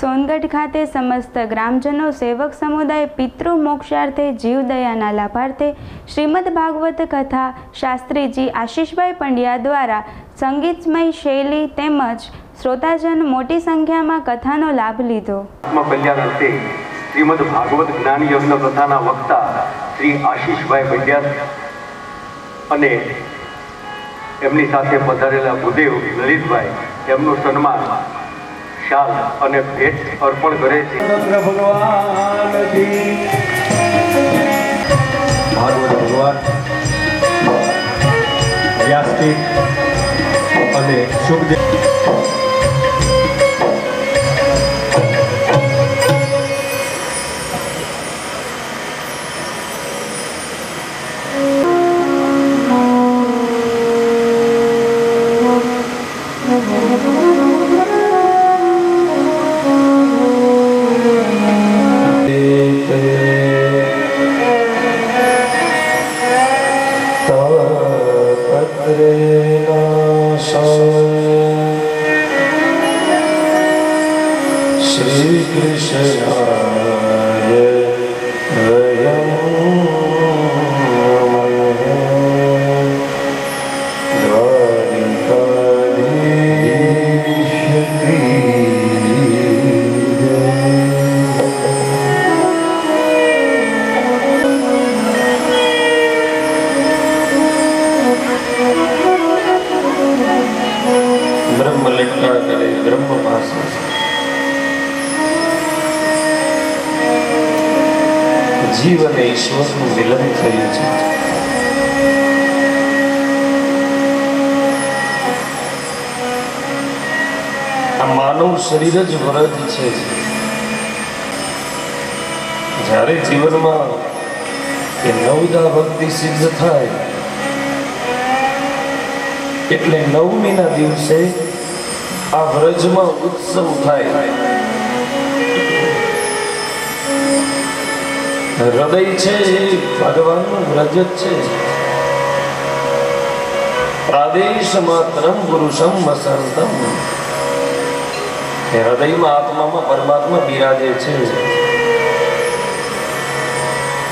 સોનગઢ ખાતે સમસ્ત ગ્રામજનો, સેવક સમુદાય, પિતૃ મોક્ષાર્થે જીવદયાના લાભાર્થે શ્રીમદ ભાગવત કથા શાસ્ત્રીજી આશીષભાઈ પંડ્યા દ્વારા સંગીતમય શૈલી તેમજ શ્રોતાજન મોટી સંખ્યામાં કથાનો લાભ લીધો. શ્રીમદ ભાગવત જ્ઞાન યજ્ઞ કથાના વક્તા શ્રી આશીષભાઈ પંડ્યા અને એમની સાથે પધારેલા ભૂદેવ લલિતભાઈ એમનું સન્માન શાલ અને ભેટ અર્પણ કરે છે. ભગવાન ભગવાન વ્યાસપીઠ અને સુખદેવ. બ્રહ્મ પાસે જીવ અને ઈશ્વરનું મિલન થયું છે આ માનવ શરીર જ વરદ છે જ્યારે જીવનમાં એ નવદા ભક્તિ સિદ્ધ થાય એટલે નવમીના દિવસે આ વ્રજમાં ઉત્સવ થાય. હૃદય છે એ ભગવાનનું વ્રજ જ છે. પ્રાદેશ માત્રમ પુરુષમ વસંતમ. હૃદયમાં, આત્મામાં, પરમાત્મા બિરાજે છે.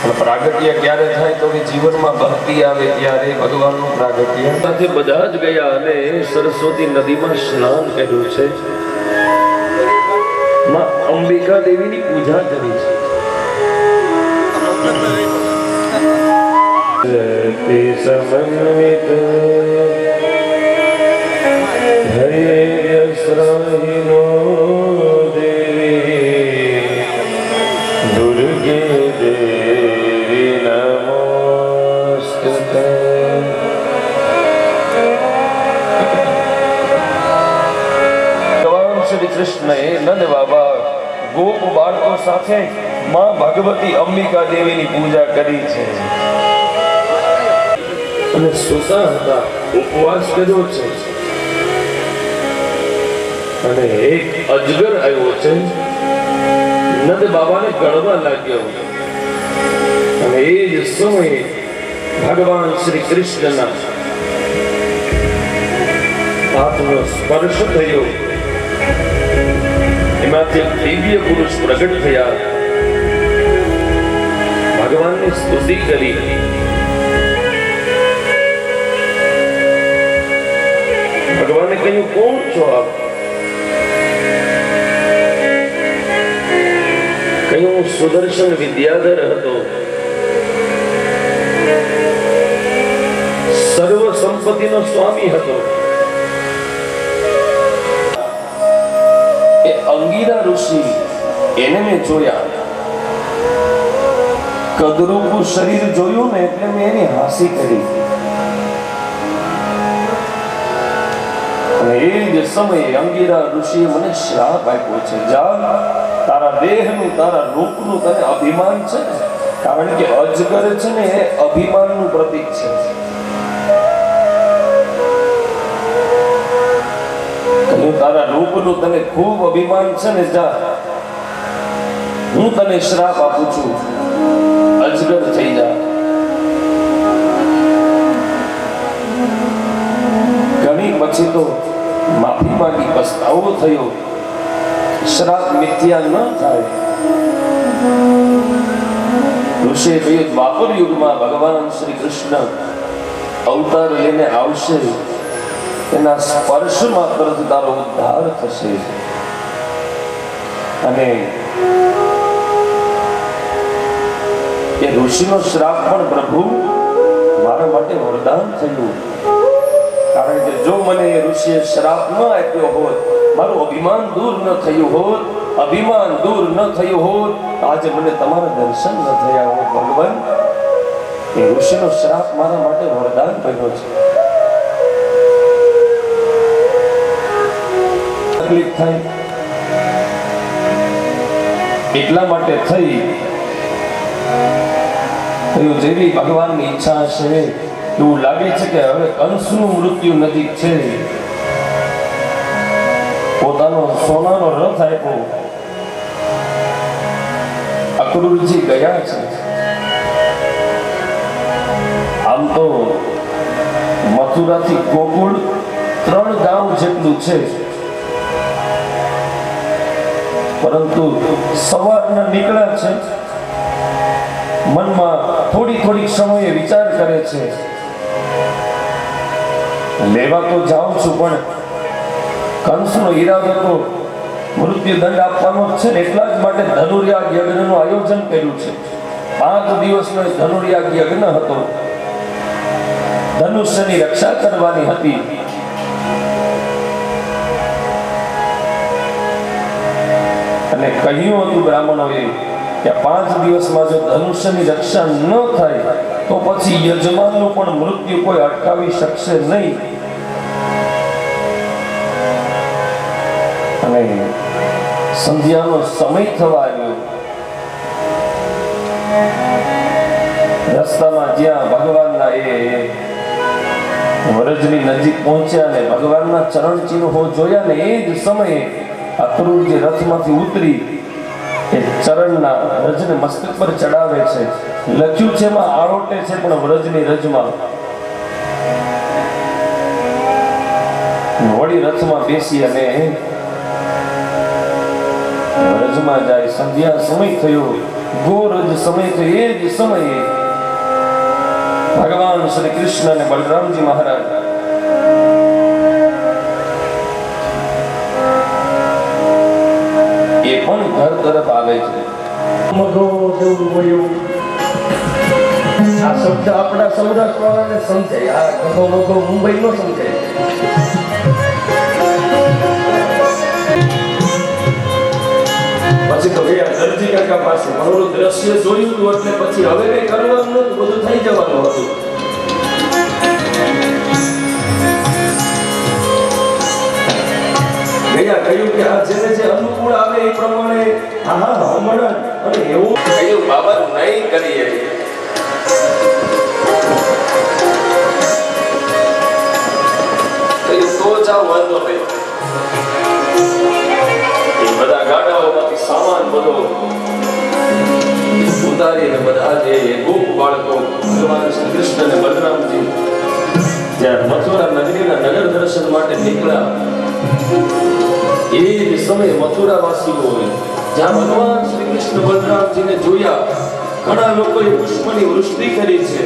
અને પ્રાગટ્ય ક્યારે થાય તો કે જીવનમાં ભક્તિ આવે ત્યારે ભગવાનનું પ્રાગટ્ય. સાથે બધા જ ગયા અને સરસ્વતી નદીમાં સ્નાન કર્યું છે. માં અંબિકા દેવીની પૂજા કરી છે. તે સમન્વિત ધૈર્યશ્રાહિનો દેવી સાથે માં ભગવતી અંબિકા દેવીની પૂજા કરી છે. અને સુતા હતા ઉપવાસ કર્યો છે. અને એક અજગર આવ્યો છે. નંદ બાબાને ગળવા લાગ્યો. અને એ જ સમયે ભગવાન શ્રી કૃષ્ણના હાથનો સ્પર્શ થયો. એમાંથી દિવ્ય પુરુષ પ્રગટ થયા. ભગવાનની સ્તુતિ કરી. ભગવાને કહ્યું, કોણ છો આપ? કહ્યું સુદર્શન વિદ્યાધર હતો. સર્વ સંપત્તિનો સ્વામી હતો. અંગીરા ઋષિ એને મેં જોયા. કદરૂપું શરીર જોયું ને એટલે મેં એની હાસી કરી. એ જ સમયે અંગીરા ઋષિએ મને શ્રાપ આપ્યો છે. જા તારા દેહનું, તારા રૂપનું તને અભિમાન છે? કારણ કે અજગર છે ને એ અભિમાનનું પ્રતીક છે. તારા રૂપનું તને ખૂબ અભિમાન છે ને જા. હું તને શ્રાપ આપું છું. અજગર થઈ જા. ઘણી પછી તો માફી માંગી પસ્તાવો થયો. શ્રાપ મિથ્યા ન થાય. ઋષિએ કહ્યું દ્વાપર યુગમાં ભગવાન શ્રી કૃષ્ણ અવતાર લઈને આવશે. એના સ્પર્શ માત્રથી તારો ઉદ્ધાર થશે. અને એ ઋષિનો શ્રાપ પણ પ્રભુ મારા માટે વરદાન થયું. કારણ કે જો મને એ ઋષિએ શ્રાપ ન આપ્યો હોત, મારું અભિમાન દૂર ન થયું હોત, અભિમાન દૂર ન થયું હોત, આજે મને તમારા દર્શન ન થયા હોત, ભગવાન. એ ઋષિનો શ્રાપ મારા માટે વરદાન બન્યો છે. તકલીફ થાય એટલા માટે થઈ. થયું જેવી ભગવાનની ઈચ્છા હશે, એવું લાગે છે કે હવે કંસનું મૃત્યુ નજીક છે. પોતાનો સોનાનો રથ આપ્યો. અક્રૂરજી ગયા છે. આમ તો મથુરાથી ગોકુળ ત્રણ ગામ જેટલું છે. પરંતુ સવારના નીકળ્યા છે. મનમાં થોડી થોડી સમયે વિચાર કરે છે. લેવા તો જાઉં છું, પણ કંસનો ઈરાદો તો મૃત્યુદંડ આપવાનો જ છે ને, એટલા જ માટે ધનુર્યાગ યજ્ઞનું આયોજન કર્યું છે. પાંચ દિવસનો ધનુર્યાગ યજ્ઞ હતો. ધનુષ્યની રક્ષા કરવાની હતી. કહ્યું હતું બ્રાહ્મણોએ કે પાંચ દિવસમાં જો ધનુષ્યની રક્ષા ન થાય, તો પછી યજમાનનું પણ મૃત્યુ કોઈ અટકાવી શકશે નહીં. અને સંધ્યાનો સમય થવા આવ્યો. રસ્તામાં જ્યાં ભગવાનના એ વરજની નજીક પહોંચ્યા ને ભગવાનના ચરણ ચિહ્નો જોયા ને, એ જ સમયે અક્રૂરજી રથમાંથી ઉતરી એ ચરણના રજને મસ્તક પર ચડાવે છે. લખ્યું છે એમાં આરોટે છે પણ વ્રજની રજમાં વળી રથમાં બેસી અને રજમાં જાય. સંધ્યા સમય થયો. ગોરજ સમય થયો. એ જ સમયે ભગવાન શ્રી કૃષ્ણ અને બલરામજી મહારાજ એ પણ ઘર તરફ આવે છે. આ શબ્દ આપણા સૌરાષ્ટ્રવાળાને સમજાય. આ ઘણો મગો મુંબઈ નો સમજાય. પછી તો ગયા દરજી કાકા પાસે. મારું દ્રશ્ય જોયું હતું એટલે પછી હવે કઈ કરવાનું નતું બધું થઈ જવાનું હતું. ગયા કહ્યું કે આ જેને જે અનુકૂળ એવું? કહ્યું બાબા નહીં કરીએ. તો જાઓ, વાંધો નહીં. બધા ગાડાઓમાંથી સામાન બધો ઉતારીને બધા જે ગોપ બાળકો, ભગવાન શ્રી કૃષ્ણ જ્યારે મથુરા નગરીના નગર દર્શન માટે નીકળ્યા, એ સમયે મથુરાવાસીઓએ જ્યાં ભગવાન શ્રી કૃષ્ણ બલરામજીને જોયા ઘણા લોકોએ પુષ્પની વૃષ્ટિ કરી છે.